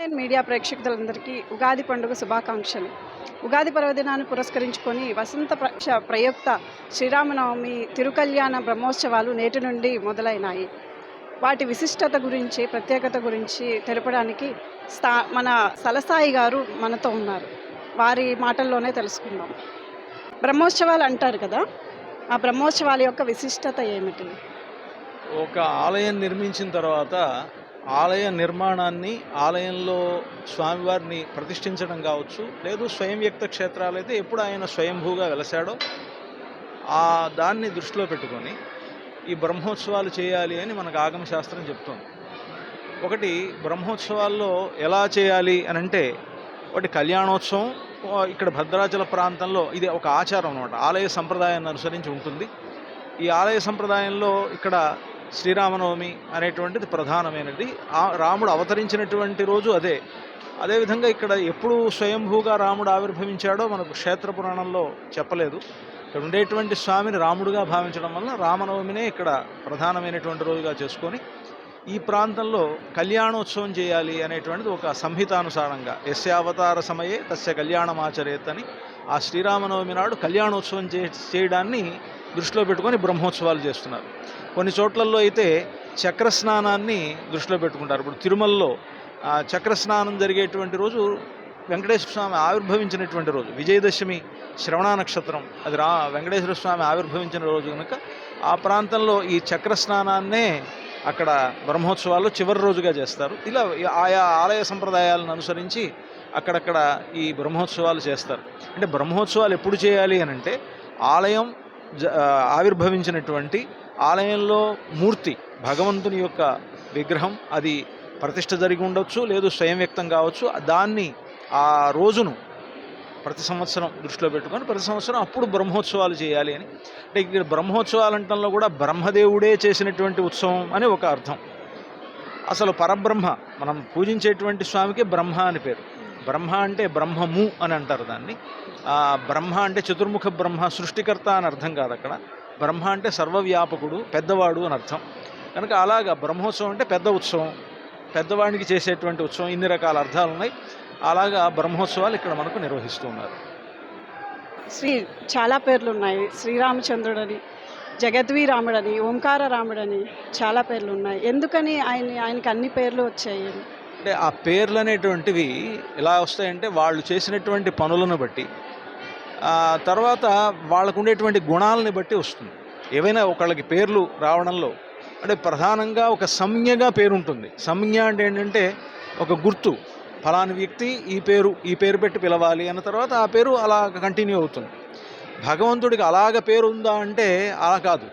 Online media ప్రేక్షకులందరికీ ఉగాది పండుగ శుభాకాంక్షలు. ఉగాది పర్వదినాన్ని పురస్కరించుకొని వసంత ప్రక్ష ప్రయుక్త శ్రీరామనవమి తిరుకల్యాణ బ్రహ్మోత్సవాలు నేటి నుండి మొదలైనాయి. వాటి విశిష్టత గురించి ప్రత్యేకత గురించి తెలపడానికి స్థా మన సలసాయి గారు మనతో ఉన్నారు. వారి మాటల్లోనే తెలుసుకుందాం. బ్రహ్మోత్సవాలు అంటారు కదా ఆ బ్రహ్మోత్సవాల యొక్క విశిష్టత ఏమిటి? ఒక ఆలయం నిర్మించిన తర్వాత ఆలయ నిర్మాణాన్ని ఆలయంలో స్వామివారిని ప్రతిష్ఠించడం కావచ్చు లేదు స్వయం వ్యక్త క్షేత్రాలైతే ఎప్పుడు ఆయన స్వయంభూగా వెలసాడో ఆ దాన్ని దృష్టిలో పెట్టుకొని ఈ బ్రహ్మోత్సవాలు చేయాలి అని మనకు ఆగమశాస్త్రం చెప్తుంది. ఒకటి బ్రహ్మోత్సవాల్లో ఎలా చేయాలి అని అంటే ఒకటి కళ్యాణోత్సవం ఇక్కడ భద్రాచల ప్రాంతంలో ఇది ఒక ఆచారం అనమాట ఆలయ సంప్రదాయాన్ని అనుసరించి ఉంటుంది. ఈ ఆలయ సంప్రదాయంలో ఇక్కడ శ్రీరామనవమి అనేటువంటిది ప్రధానమైనది. ఆ రాముడు అవతరించినటువంటి రోజు అదే. అదేవిధంగా ఇక్కడ ఎప్పుడు స్వయంభూగా రాముడు ఆవిర్భవించాడో మనకు క్షేత్ర పురాణంలో చెప్పలేదు. ఇక్కడ ఉండేటువంటి స్వామిని రాముడుగా భావించడం వల్ల రామనవమినే ఇక్కడ ప్రధానమైనటువంటి రోజుగా చేసుకొని ఈ ప్రాంతంలో కళ్యాణోత్సవం చేయాలి అనేటువంటిది ఒక సంహితానుసారంగా. ఎస్య అవతార సమయే తస్య కళ్యాణమాచరేత్ అని ఆ శ్రీరామనవమి నాడు కళ్యాణోత్సవం చే చేయడాన్ని దృష్టిలో పెట్టుకొని బ్రహ్మోత్సవాలు చేస్తున్నారు. కొన్ని చోట్లలో అయితే చక్ర స్నానాన్ని దృష్టిలో పెట్టుకుంటారు. ఇప్పుడు తిరుమలలో ఆ చక్ర స్నానం జరిగేటువంటి రోజు వెంకటేశ్వర స్వామి ఆవిర్భవించినటువంటి రోజు విజయదశమి శ్రవణ నక్షత్రం అది రా వెంకటేశ్వర స్వామి ఆవిర్భవించిన రోజు కనుక ఆ ప్రాంతంలో ఈ చక్ర స్నానాన్నే అక్కడ బ్రహ్మోత్సవాల్లో చివరి రోజుగా చేస్తారు. ఇలా ఆయా ఆలయ సంప్రదాయాలను అనుసరించి అక్కడక్కడ ఈ బ్రహ్మోత్సవాలు చేస్తారు. అంటే బ్రహ్మోత్సవాలు ఎప్పుడు చేయాలి అని అంటే ఆలయం ఆవిర్భవించినటువంటి ఆలయంలో మూర్తి భగవంతుని యొక్క విగ్రహం అది ప్రతిష్ట జరిగి ఉండొచ్చు లేదు స్వయం వ్యక్తం కావచ్చు. దాన్ని ఆ రోజును ప్రతి సంవత్సరం దృష్టిలో పెట్టుకొని ప్రతి సంవత్సరం అప్పుడు బ్రహ్మోత్సవాలు చేయాలి అని. అంటే ఇక్కడ బ్రహ్మోత్సవాలు అంటంలో కూడా బ్రహ్మదేవుడే చేసినటువంటి ఉత్సవం అని ఒక అర్థం. అసలు పరబ్రహ్మ మనం పూజించేటువంటి స్వామికి బ్రహ్మ అని పేరు. బ్రహ్మ అంటే బ్రహ్మము అని అంటారు దాన్ని. ఆ బ్రహ్మ అంటే చతుర్ముఖ బ్రహ్మ సృష్టికర్త అని అర్థం కాదు అక్కడ. బ్రహ్మ అంటే సర్వవ్యాపకుడు పెద్దవాడు అని అర్థం. కనుక అలాగా బ్రహ్మోత్సవం అంటే పెద్ద ఉత్సవం. పెద్దవాడికి చేసేటువంటి ఉత్సవం ఇన్ని రకాల అర్థాలు ఉన్నాయి. అలాగా బ్రహ్మోత్సవాలు ఇక్కడ మనకు నిర్వహిస్తున్నారు శ్రీ చాలా పేర్లు ఉన్నాయి. శ్రీరామచంద్రుడని జగద్వీ రాముడని ఓంకార రాముడని చాలా పేర్లు ఉన్నాయి. ఎందుకని ఆయన ఆయనకి అన్ని పేర్లు వచ్చాయి? అంటే ఆ పేర్లు అనేటువంటివి ఎలా వస్తాయంటే వాళ్ళు చేసినటువంటి పనులను బట్టి. తర్వాత వాళ్ళకు ఉండేటువంటి గుణాలని బట్టి వస్తుంది. ఏవైనా ఒకళ్ళకి పేర్లు రావడంలో అంటే ప్రధానంగా ఒక సంజ్ఞగా పేరు ఉంటుంది సంజ్ఞ అంటే ఏంటంటే ఒక గుర్తు. ఫలాని వ్యక్తి ఈ పేరు ఈ పేరు పెట్టి పిలవాలి అన్న తర్వాత ఆ పేరు అలా కంటిన్యూ అవుతుంది. భగవంతుడికి అలాగ పేరు ఉందా అంటే అలా కాదు.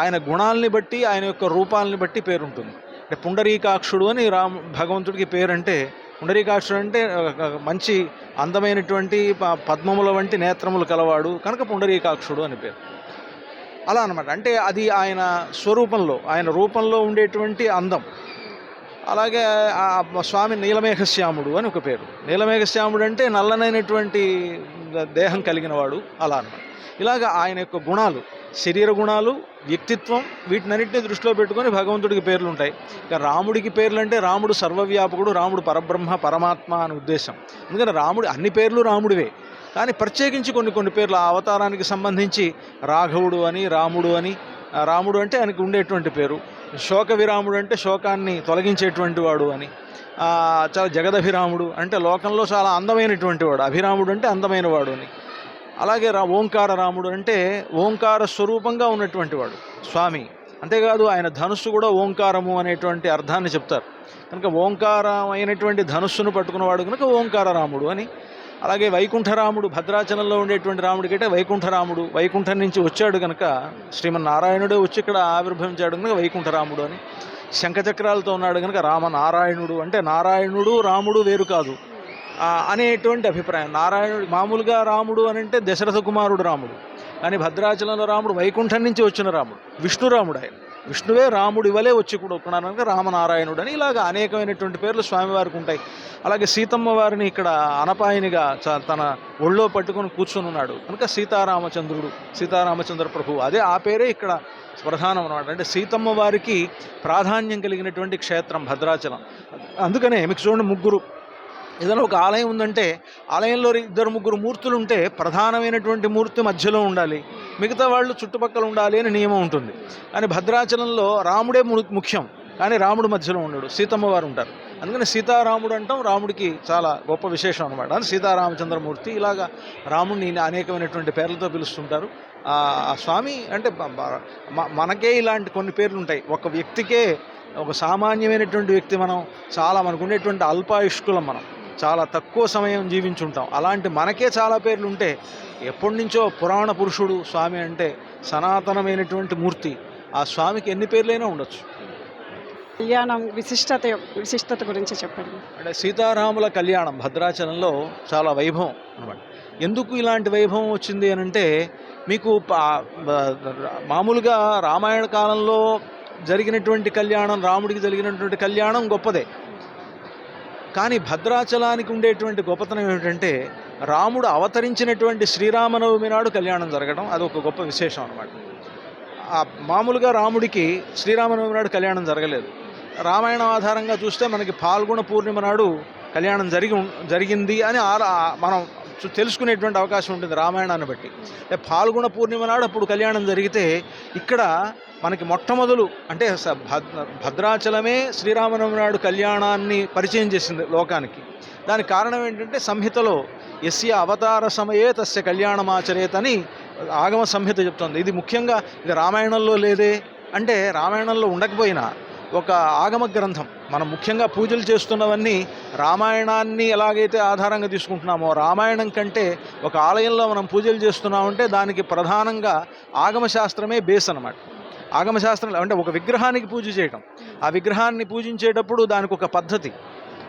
ఆయన గుణాలని బట్టి ఆయన యొక్క రూపాలని బట్టి పేరు ఉంటుంది అంటే పుండరీకాక్షుడు అని రామ్ భగవంతుడికి పేరు అంటే పుండరీకాక్షుడు అంటే ఒక మంచి అందమైనటువంటి ప- పద్మముల వంటి నేత్రములు కలవాడు కనుక పుండరీకాక్షుడు అని పేరు. అలా అనమాట అంటే అది ఆయన స్వరూపంలో ఆయన రూపంలో ఉండేటువంటి అందం. అలాగే స్వామి నీలమేఘశ్యాముడు అని ఒక పేరు. నీలమేఘశ్యాముడు అంటే నల్లనైనటువంటి దేహం కలిగిన వాడు అలా అనమాట ఇలాగ ఆయన యొక్క గుణాలు శరీర గుణాలు వ్యక్తిత్వం వీటినన్నింటినీ దృష్టిలో పెట్టుకొని భగవంతుడికి పేర్లు ఉంటాయి. ఇక రాముడికి పేర్లు అంటే రాముడు సర్వవ్యాపకుడు రాముడు పరబ్రహ్మ పరమాత్మ అని ఉద్దేశం. ఎందుకంటే రాముడు అన్ని పేర్లు రాముడివే. కానీ ప్రత్యేకించి కొన్ని కొన్ని పేర్లు ఆ అవతారానికి సంబంధించి రాఘవుడు అని రాముడు అని రాముడు అంటే ఆయనకు ఉండేటువంటి పేరు. శోక విరాముడు అంటే శోకాన్ని తొలగించేటువంటి వాడు అని చాలా జగదభిరాముడు అంటే లోకంలో చాలా అందమైనటువంటి వాడు. అభిరాముడు అంటే అందమైన వాడు అని. అలాగే రా ఓంకార రాముడు అంటే ఓంకార స్వరూపంగా ఉన్నటువంటి వాడు స్వామి. అంతేకాదు ఆయన ధనుస్సు కూడా ఓంకారము అనేటువంటి అర్థాన్ని చెప్తారు. కనుక ఓంకారమైనటువంటి ధనుస్సును పట్టుకున్నవాడు కనుక ఓంకార రాముడు అని. అలాగే వైకుంఠరాముడు భద్రాచలంలో ఉండేటువంటి రాముడికి కంటే వైకుంఠరాముడు వైకుంఠం నుంచి వచ్చాడు కనుక శ్రీమన్నారాయణుడే వచ్చి ఇక్కడ ఆవిర్భవించాడు కనుక వైకుంఠరాముడు అని. శంఖచక్రాలతో ఉన్నాడు కనుక రామనారాయణుడు అంటే నారాయణుడు రాముడు వేరు కాదు. అనేటువంటి అభిప్రాయం. నారాయణుడు మామూలుగా రాముడు అని అంటే దశరథ కుమారుడు రాముడు. కానీ భద్రాచలంలో రాముడు వైకుంఠం నుంచి వచ్చిన రాముడు విష్ణురాముడు ఆయన. విష్ణువే రాముడు ఇవ్వలే వచ్చి కూడా ఉన్నాడు కనుక రామనారాయణుడు అని ఇలాగ అనేకమైనటువంటి పేర్లు స్వామివారికి ఉంటాయి. అలాగే సీతమ్మ వారిని ఇక్కడ అనపాయనిగా చ- తన ఒళ్ళో పట్టుకొని కూర్చొని ఉన్నాడు. కనుక సీతారామచంద్రుడు సీతారామచంద్ర ప్రభు అదే ఆ పేరే ఇక్కడ ప్రధానం అనమాట అంటే సీతమ్మ వారికి ప్రాధాన్యం కలిగినటువంటి క్షేత్రం భద్రాచలం. అందుకనే మీకు చూడండి ముగ్గురు. ఏదైనా ఒక ఆలయం ఉందంటే ఆలయంలో ఇద్దరు ముగ్గురు మూర్తులు ఉంటే ప్రధానమైనటువంటి మూర్తి మధ్యలో ఉండాలి. మిగతా వాళ్ళు చుట్టుపక్కల ఉండాలి అని నియమం ఉంటుంది. కానీ భద్రాచలంలో రాముడే ముఖ్యం. కానీ రాముడు మధ్యలో ఉండడు. సీతమ్మ వారు ఉంటారు. అందుకని సీతారాముడు అంటాం. రాముడికి చాలా గొప్ప విశేషం అనమాట అని సీతారామచంద్రమూర్తి ఇలాగా రాముడిని అనేకమైనటువంటి పేర్లతో పిలుస్తుంటారు. ఆ స్వామి అంటే మనకే ఇలాంటి కొన్ని పేర్లు ఉంటాయి ఒక వ్యక్తికే ఒక సామాన్యమైనటువంటి వ్యక్తి మనం చాలా మనకు ఉండేటువంటి అల్పాయుష్కులం మనం. చాలా తక్కువ సమయం జీవించుంటాం. అలాంటి మనకే చాలా పేర్లు ఉంటే ఎప్పటి నుంచో పురాణ పురుషుడు స్వామి అంటే సనాతనమైనటువంటి మూర్తి. ఆ స్వామికి ఎన్ని పేర్లైనా ఉండొచ్చు. కళ్యాణం విశిష్టత విశిష్టత గురించి చెప్పండి. అంటే సీతారాముల కళ్యాణం భద్రాచలంలో చాలా వైభవం అనమాట ఎందుకు ఇలాంటి వైభవం వచ్చింది అని అంటే మీకు మామూలుగా రామాయణ కాలంలో జరిగినటువంటి కళ్యాణం రాముడికి జరిగినటువంటి కళ్యాణం గొప్పదే. కానీ భద్రాచలానికి ఉండేటువంటి గొప్పతనం ఏమిటంటే రాముడు అవతరించినటువంటి శ్రీరామనవమి నాడు కళ్యాణం జరగడం అది ఒక గొప్ప విశేషం అనమాట మామూలుగా రాముడికి శ్రీరామనవమి నాడు కళ్యాణం జరగలేదు. రామాయణం ఆధారంగా చూస్తే మనకి పాల్గొన పూర్ణిమ నాడు కళ్యాణం జరిగి ఉం- జరిగింది అని మనం తెలుసుకునేటువంటి అవకాశం ఉంటుంది రామాయణాన్ని బట్టి. అంటే పాల్గొన పూర్ణిమ నాడు అప్పుడు కళ్యాణం జరిగితే ఇక్కడ మనకి మొట్టమొదలు అంటే స- భద్ర భద్రాచలమే శ్రీరామనవమి నాడు కళ్యాణాన్ని పరిచయం చేసింది లోకానికి. దానికి కారణం ఏంటంటే సంహితలో ఎస్య అవతార సమయే తస్య కళ్యాణమాచరేతని అని ఆగమ సంహిత చెప్తోంది. ఇది ముఖ్యంగా ఇది రామాయణంలో లేదే. అంటే రామాయణంలో ఉండకపోయినా ఒక ఆగమ గ్రంథం. మనం ముఖ్యంగా పూజలు చేస్తున్నవన్నీ రామాయణాన్ని ఎలాగైతే ఆధారంగా తీసుకుంటున్నామో రామాయణం కంటే ఒక ఆలయంలో మనం పూజలు చేస్తున్నామంటే దానికి ప్రధానంగా ఆగమ శాస్త్రమే బేస్ అన్నమాట. ఆగమశాస్త్రం అంటే ఒక విగ్రహానికి పూజ చేయటం. ఆ విగ్రహాన్ని పూజించేటప్పుడు దానికి ఒక పద్ధతి.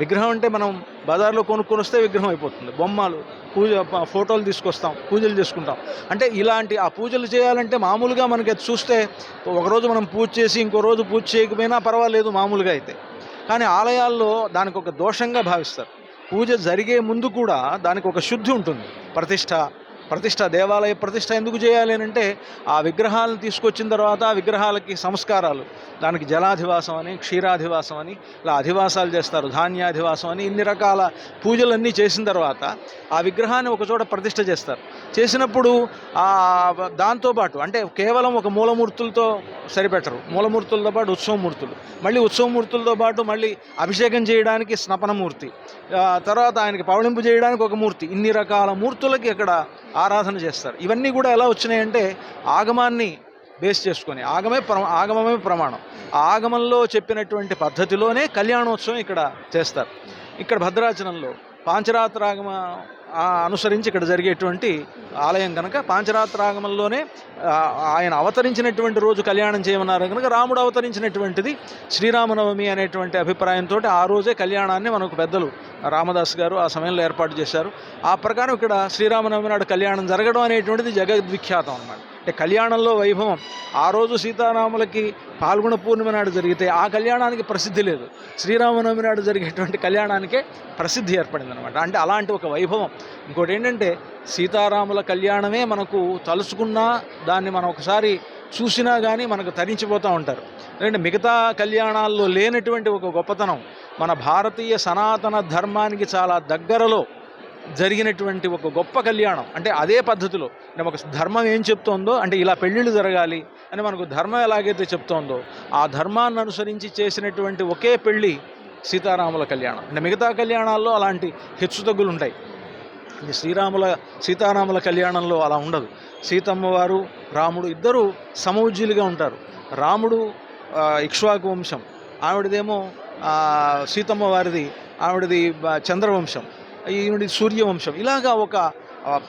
విగ్రహం అంటే మనం బజార్లో కొనుక్కొని వస్తే విగ్రహం అయిపోతుంది. బొమ్మలు పూజ ఫోటోలు తీసుకొస్తాం పూజలు చేసుకుంటాం. అంటే ఇలాంటి ఆ పూజలు చేయాలంటే మామూలుగా మనకి అది చూస్తే ఒకరోజు మనం పూజ చేసి ఇంకో రోజు పూజ చేయకపోయినా పర్వాలేదు మామూలుగా అయితే. కానీ ఆలయాల్లో దానికి ఒక దోషంగా భావిస్తారు. పూజ జరిగే ముందు కూడా దానికి ఒక శుద్ధి ఉంటుంది. ప్రతిష్ట ప్రతిష్ట దేవాలయ ప్రతిష్ట ఎందుకు చేయాలి అని అంటే ఆ విగ్రహాలను తీసుకొచ్చిన తర్వాత ఆ విగ్రహాలకి సంస్కారాలు. దానికి జలాధివాసం అని క్షీరాధివాసం అని ఇలా అధివాసాలు చేస్తారు ధాన్యాధివాసం అని ఇన్ని రకాల పూజలన్నీ చేసిన తర్వాత ఆ విగ్రహాన్ని ఒకచోట ప్రతిష్ట చేస్తారు. చేసినప్పుడు ఆ దాంతోపాటు అంటే కేవలం ఒక మూలమూర్తులతో సరిపెట్టరు. మూలమూర్తులతో పాటు ఉత్సవమూర్తులు మళ్ళీ ఉత్సవమూర్తులతో పాటు మళ్ళీ అభిషేకం చేయడానికి స్నపనమూర్తి. తర్వాత ఆయనకి పవళింపు చేయడానికి ఒక మూర్తి. ఇన్ని రకాల మూర్తులకి అక్కడ ఆరాధన చేస్తారు. ఇవన్నీ కూడా ఎలా వచ్చినాయంటే ఆగమాన్ని బేస్ చేసుకొని ఆగమే ప్రమా ఆగమమే ప్రమాణం. ఆ ఆగమంలో చెప్పినటువంటి పద్ధతిలోనే కళ్యాణోత్సవం ఇక్కడ చేస్తారు. ఇక్కడ భద్రాచలంలో పాంచరాత్రాగమ అనుసరించి ఇక్కడ జరిగేటువంటి ఆలయం కనుక పాంచరాత్రాగమంలోనే ఆయన అవతరించినటువంటి రోజు కళ్యాణం చేయమన్నారు కనుక రాముడు అవతరించినటువంటిది శ్రీరామనవమి అనేటువంటి అభిప్రాయంతో ఆ రోజే కళ్యాణాన్ని మనకు పెద్దలు రామదాస్ గారు ఆ సమయంలో ఏర్పాటు చేశారు. ఆ ప్రకారం ఇక్కడ శ్రీరామనవమి నాడు కళ్యాణం జరగడం అనేటువంటిది జగద్విఖ్యాతం అన్నమాట. అంటే కళ్యాణంలో వైభవం. ఆ రోజు సీతారాములకి పాల్గొన పూర్ణిమ నాడు జరిగితే ఆ కళ్యాణానికి ప్రసిద్ధి లేదు. శ్రీరామనవమి నాడు జరిగేటువంటి కళ్యాణానికే ప్రసిద్ధి ఏర్పడింది అనమాట అంటే అలాంటి ఒక వైభవం. ఇంకోటి ఏంటంటే సీతారాముల కళ్యాణమే మనకు తలుచుకున్నా దాన్ని మనం ఒకసారి చూసినా కానీ మనకు తరించిపోతూ ఉంటారు. ఎందుకంటే మిగతా కళ్యాణాల్లో లేనటువంటి ఒక గొప్పతనం మన భారతీయ సనాతన ధర్మానికి చాలా దగ్గరలో జరిగినటువంటి ఒక గొప్ప కళ్యాణం. అంటే అదే పద్ధతిలో అంటే ఒక ధర్మం ఏం చెప్తోందో అంటే ఇలా పెళ్ళిళ్ళు జరగాలి అని మనకు ధర్మం ఎలాగైతే చెప్తోందో ఆ ధర్మాన్ని అనుసరించి చేసినటువంటి ఒకే పెళ్ళి సీతారాముల కళ్యాణం. అంటే మిగతా కళ్యాణాల్లో అలాంటి హెచ్చుతగ్గులు ఉంటాయి. ఇది శ్రీరాముల సీతారాముల కళ్యాణంలో అలా ఉండదు. సీతమ్మవారు రాముడు ఇద్దరూ సమౌజ్యులుగా ఉంటారు. రాముడు ఇక్ష్వాకు వంశం. ఆవిడదేమో సీతమ్మవారిది సీతమ్మ వారిది ఆవిడది చంద్రవంశం. ఈవిడి సూర్యవంశం. ఇలాగా ఒక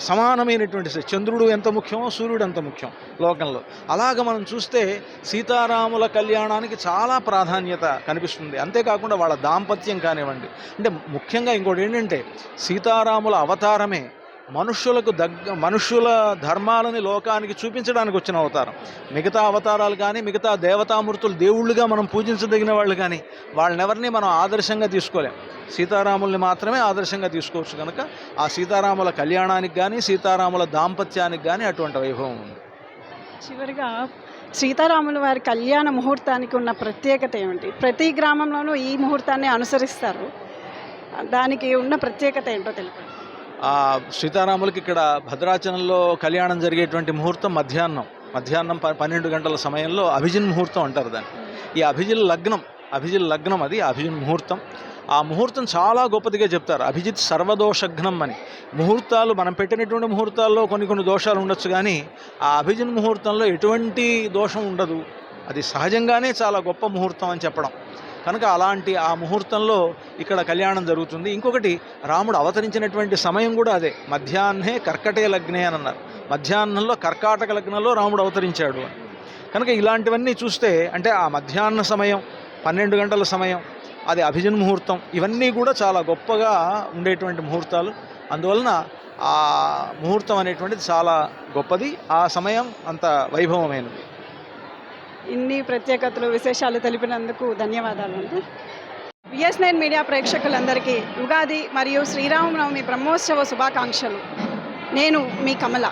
సమానమైనటువంటి చంద్రుడు ఎంత ముఖ్యమో సూర్యుడు ఎంత ముఖ్యం లోకంలో. అలాగ మనం చూస్తే సీతారాముల కళ్యాణానికి చాలా ప్రాధాన్యత కనిపిస్తుంది. అంతేకాకుండా వాళ్ళ దాంపత్యం కానివ్వండి. అంటే ముఖ్యంగా ఇంకోటి ఏంటంటే సీతారాముల అవతారమే మనుష్యులకు దగ్గ మనుష్యుల ధర్మాలని లోకానికి చూపించడానికి వచ్చిన అవతారం. మిగతా అవతారాలు కానీ మిగతా దేవతామూర్తులు దేవుళ్ళుగా మనం పూజించదగిన వాళ్ళు కానీ వాళ్ళనెవరిని మనం ఆదర్శంగా తీసుకోలేం. సీతారాముల్ని మాత్రమే ఆదర్శంగా తీసుకోవచ్చు కనుక ఆ సీతారాముల కళ్యాణానికి కానీ సీతారాముల దాంపత్యానికి కానీ అటువంటి వైభవం ఉంది. చివరిగా సీతారాముల వారి కళ్యాణ ముహూర్తానికి ఉన్న ప్రత్యేకత ఏమిటి? ప్రతి గ్రామంలోనూ ఈ ముహూర్తాన్ని అనుసరిస్తారు. దానికి ఉన్న ప్రత్యేకత ఏంటో తెలుపు సీతారాములకి ఇక్కడ భద్రాచలంలో కళ్యాణం జరిగేటువంటి ముహూర్తం మధ్యాహ్నం. మధ్యాహ్నం ప- పన్నెండు గంటల సమయంలో అభిజిన్ ముహూర్తం అంటారు దాన్ని. ఈ అభిజిన్ లగ్నం అభిజిన్ లగ్నం అది అభిజిన్ ముహూర్తం. ఆ ముహూర్తం చాలా గొప్పదిగా చెప్తారు. అభిజిత్ సర్వదోషఘ్నం అని. ముహూర్తాలు మనం పెట్టినటువంటి ముహూర్తాల్లో కొన్ని కొన్ని దోషాలు ఉండొచ్చు కానీ ఆ అభిజిన్ ముహూర్తంలో ఎటువంటి దోషం ఉండదు. అది సహజంగానే చాలా గొప్ప ముహూర్తం అని చెప్పడం. కనుక అలాంటి ఆ ముహూర్తంలో ఇక్కడ కళ్యాణం జరుగుతుంది. ఇంకొకటి రాముడు అవతరించినటువంటి సమయం కూడా అదే. మధ్యాహ్నే కర్కటే లగ్నే అని అన్నారు. మధ్యాహ్నంలో కర్కాటక లగ్నంలో రాముడు అవతరించాడు అని. కనుక ఇలాంటివన్నీ చూస్తే అంటే ఆ మధ్యాహ్న సమయం పన్నెండు గంటల సమయం అది అభిజన్ ముహూర్తం ఇవన్నీ కూడా చాలా గొప్పగా ఉండేటువంటి ముహూర్తాలు. అందువలన ఆ ముహూర్తం అనేటువంటిది చాలా గొప్పది. ఆ సమయం అంత వైభవమైనది. ఇన్ని ప్రత్యేకతలు విశేషాలు తెలిపినందుకు ధన్యవాదాలు అండి. విఎస్ నైన్ మీడియా ప్రేక్షకులందరికీ ఉగాది మరియు శ్రీరామనవమి బ్రహ్మోత్సవ శుభాకాంక్షలు. నేను మీ కమల.